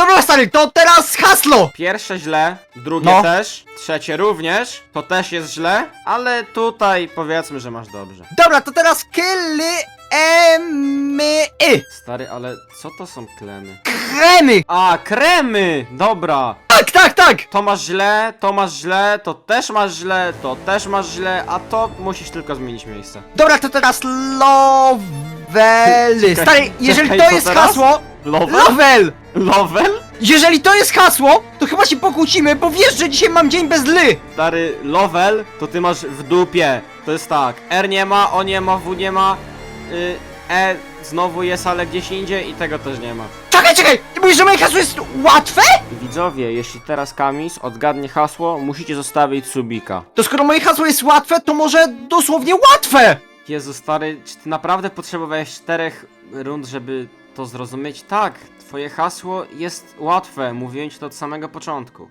Dobra, stary, to teraz hasło! Pierwsze źle, drugie No. też, trzecie również, to też jest źle, ale tutaj powiedzmy, że masz dobrze. Dobra, to teraz kyly, emy, y. Stary, ale co to są klemy? Kremy! A, kremy! Dobra. Tak, tak, tak! To masz źle, to masz źle, to też masz źle, to też masz źle, a to musisz tylko zmienić miejsce. Dobra, to teraz lowely. Czekaj, Stary, jeżeli czekaj, to co jest teraz? hasło... Lowel! Lovel? Jeżeli to jest hasło, to chyba się pokłócimy, bo wiesz, że dzisiaj mam dzień bez ly. Stary, Lovel to ty masz w dupie. To jest tak, R nie ma, O nie ma, W nie ma, y, E znowu jest, ale gdzieś indziej i tego też nie ma. Czekaj, czekaj! Ty mówisz, że moje hasło jest łatwe? Widzowie, jeśli teraz Kamis odgadnie hasło, musicie zostawić subika. To skoro moje hasło jest łatwe, to może dosłownie łatwe! Jezu stary, czy ty naprawdę potrzebowałeś czterech rund, żeby to zrozumieć? Tak, twoje hasło jest łatwe, mówiłem ci to od samego początku.